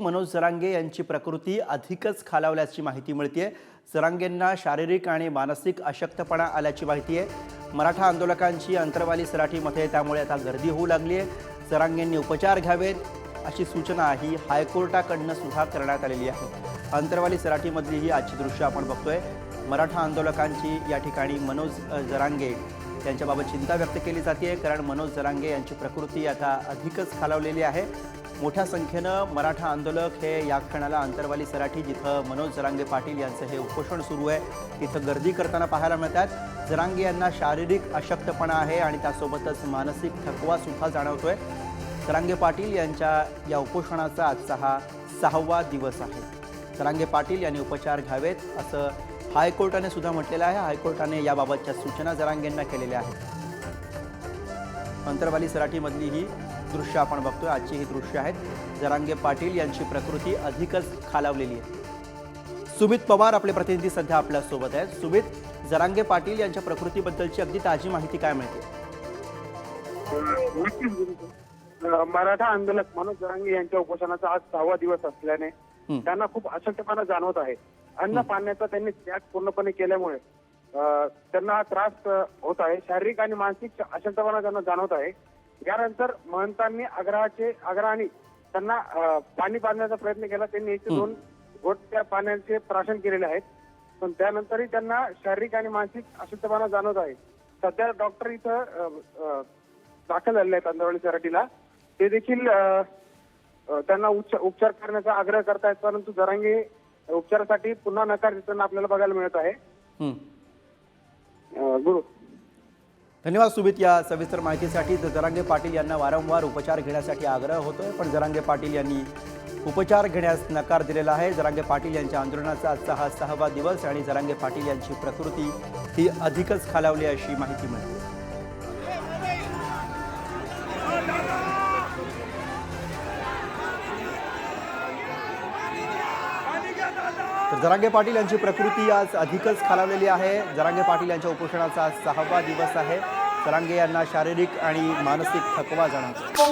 मनोज जरांगे यांची प्रकृती अधिकच खालावल्याची माहिती मिळते जरांगेंना शारीरिक आणि मानसिक अशक्तपणा आल्याची माहिती आहे. मराठा आंदोलकांची अंतरवाली सराठीमध्ये त्यामुळे आता गर्दी होऊ लागली आहे जरांगेंनी उपचार घ्यावेत अशी सूचना ही हायकोर्टाकडनं सुद्धा करण्यात आलेली आहे. अंतरवाली सराठीमधली ही आजची दृश्य आपण बघतोय. मराठा आंदोलकांची या ठिकाणी मनोज जरांगे यांच्याबाबत चिंता व्यक्त केली जाते कारण मनोज जरांगे यांची प्रकृती आता अधिकच खालावलेली आहे. मोठ्या संख्येनं मराठा आंदोलक हे या क्षणाला अंतरवाली सराठी जिथं मनोज जरांगे पाटील यांचं हे उपोषण सुरू आहे तिथं गर्दी करताना पाहायला मिळतात. जरांगे यांना शारीरिक अशक्तपणा आहे आणि त्यासोबतच मानसिक थकवा सुद्धा जाणवतोय. जरांगे पाटील यांच्या या उपोषणाचा आजचा हा सहावा दिवस आहे. जरांगे पाटील यांनी उपचार घ्यावेत असं हायकोर्टाने सुद्धा म्हटलेलं आहे. हायकोर्टाने याबाबतच्या सूचना जरांगेंना केलेल्या आहेत. अंतरवाली सराठीमधली ही दृश्य आपण बघतोय. आजची ही दृश्य आहेत. जरांगे पाटील यांची प्रकृती अधिकच खालावलेली आहे. सुमित पवार आपले प्रतिनिधी सध्या आपल्यासोबत आहेत. सुमित जरांगे पाटील यांच्या प्रकृतीबद्दलची अगदी ताजी माहिती काय मिळते? मराठा आंदोलक मनोज जरांगे यांच्या उपोषणाचा आज सहावा दिवस असल्याने त्यांना खूप अशक्तपणा जाणवत आहे. अन्न पाण्याचा त्यांनी त्याग पूर्णपणे केल्यामुळे त्यांना हा त्रास होत आहे. शारीरिक आणि मानसिक अशक्तपणा त्यांना जाणवत आहे. यानंतर महंतांनी आग्रहाचे आग्रहाने त्यांना पाणी पाजण्याचा प्रयत्न केला. त्यांनी एक दोन घोट त्या पाण्याचे प्राशन केलेले आहेत. पण त्यानंतरही त्यांना शारीरिक आणि मानसिक अशक्तपणा जाणवत आहे. सध्या डॉक्टर इथं दाखल झालेले आहेत अंधरवाडी सराठीला ते देखील त्यांना उपचार करण्याचा आग्रह करतायत परंतु जरांगे उपचारासाठी पुन्हा नकार देताना आपल्याला बघायला मिळत आहे. हं. गुरु. धन्यवाद सुमित या सविस्तर माहितीसाठी. जरांगे पाटील यांना वारंवार उपचार घेण्यासाठी आग्रह होतोय पण जरांगे पाटील यांनी उपचार घेण्यास नकार दिलेला आहे. जरांगे पाटील यांच्या आंदोलनाचा आजचा हा सहावा दिवस आणि जरांगे पाटील यांची प्रकृती ही अधिकच खालावली अशी माहिती मिळते. तर जरांगे पाटील यांची प्रकृती आज अधिकच खालावलेली आहे. जरांगे पाटील यांच्या उपोषणाचा आज सहावा दिवस आहे. जरांगे यांना शारीरिक आणि मानसिक थकवा जाणवतो.